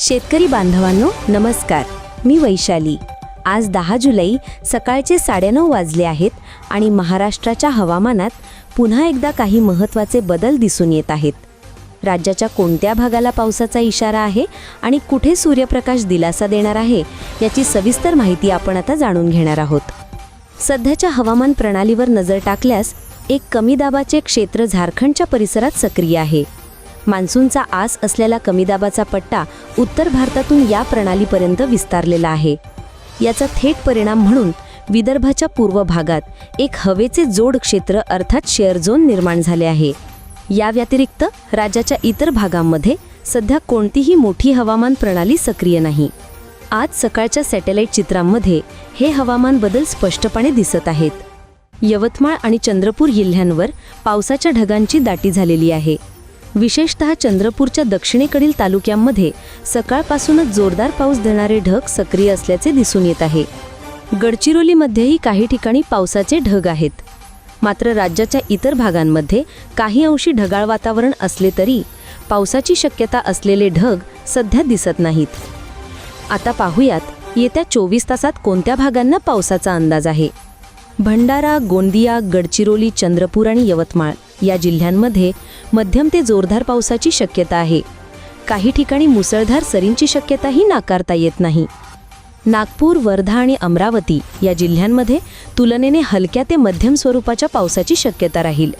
शेतकरी बांधवांनो नमस्कार. मी वैशाली. आज दहा जुलै सकाळचे साडेनऊ वाजले आहेत आणि महाराष्ट्राच्या हवामानात पुन्हा एकदा काही महत्त्वाचे बदल दिसून येत आहेत. राज्याच्या कोणत्या भागाला पावसाचा इशारा आहे आणि कुठे सूर्यप्रकाश दिलासा देणार आहे याची सविस्तर माहिती आपण आता जाणून घेणार आहोत. सध्याच्या हवामान प्रणालीवर नजर टाकल्यास एक कमी दाबाचे क्षेत्र झारखंडच्या परिसरात सक्रिय आहे. मान्सूनचा आस असलेला कमी दाबाचा पट्टा उत्तर भारतातून या प्रणालीपर्यंत विस्तारलेला आहे. याचा थेट परिणाम म्हणून विदर्भाच्या पूर्व भागात एक हवेचे जोड क्षेत्र अर्थात शेअर झोन निर्माण झाले आहे. या व्यतिरिक्त राज्याच्या इतर भागांमध्ये सध्या कोणतीही मोठी हवामान प्रणाली सक्रिय नाही. आज सकाळच्या सॅटेलाईट चित्रांमध्ये हे हवामान बदल स्पष्टपणे दिसत आहेत. यवतमाळ आणि चंद्रपूर जिल्ह्यांवर पावसाच्या ढगांची दाटी झालेली आहे. विशेषतः चंद्रपूरच्या दक्षिणेकडील तालुक्यांमध्ये सकाळपासूनच जोरदार पाऊस देणारे ढग सक्रिय असल्याचे दिसून येत आहे. गडचिरोलीमध्येही काही ठिकाणी पावसाचे ढग आहेत. मात्र राज्याच्या इतर भागांमध्ये काही अंशी ढगाळ वातावरण असले तरी पावसाची शक्यता असलेले ढग सध्या दिसत नाहीत. आता पाहूयात येत्या चोवीस तासात कोणत्या भागांना पावसाचा अंदाज आहे? भंडारा गोंदिया गडचिरोली चंद्रपूर आणि यवतमाळ. या जिल्ह्यांमध्ये मध्यम ते जोरदार पावसाची शक्यता आहे. काही ठिकाणी मुसळधार सरींची शक्यताही नाकारता येत नाही. नागपूर वर्धा आणि अमरावती या जिल्ह्यांमध्ये तुलनेने हलक्या ते मध्यम स्वरूपाच्या पावसाची शक्यता राहील.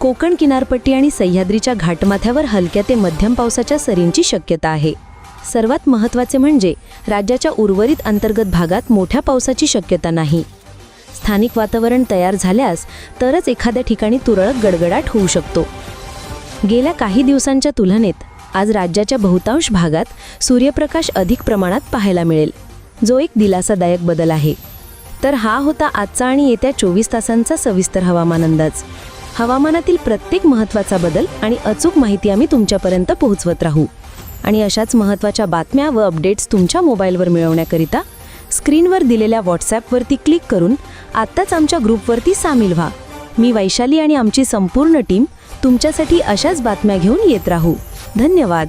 कोकण किनारपट्टी आणि सह्याद्रीच्या घाटमाथ्यावर हलक्या ते मध्यम पावसाच्या सरींची शक्यता आहे. सर्वात महत्त्वाचे म्हणजे राज्याच्या उर्वरित अंतर्गत भागात मोठ्या पावसाची शक्यता नाही. स्थानिक वातावरण तयार झाल्यास तरच एखाद्या ठिकाणी तुरळक गडगडाट होऊ शकतो. गेल्या काही दिवसांच्या तुलनेत आज राज्याच्या बहुतांश भागात सूर्यप्रकाश अधिक प्रमाणात पाहायला मिळेल जो एक दिलासादायक बदल आहे. तर हा होता आजचा आणि येत्या चोवीस तासांचा सविस्तर हवामान अंदाज. हवामानातील प्रत्येक महत्त्वाचा बदल आणि अचूक माहिती आम्ही तुमच्यापर्यंत पोहोचवत राहू. आणि अशाच महत्त्वाच्या बातम्या व अपडेट्स तुमच्या मोबाईलवर मिळवण्याकरिता स्क्रीनवर दिलेल्या व्हॉट्सॲपवरती क्लिक करून आत्ताच आमच्या ग्रुपवरती सामील व्हा. मी वैशाली आणि आमची संपूर्ण टीम तुमच्यासाठी अशाच बातम्या घेऊन येत राहू. धन्यवाद.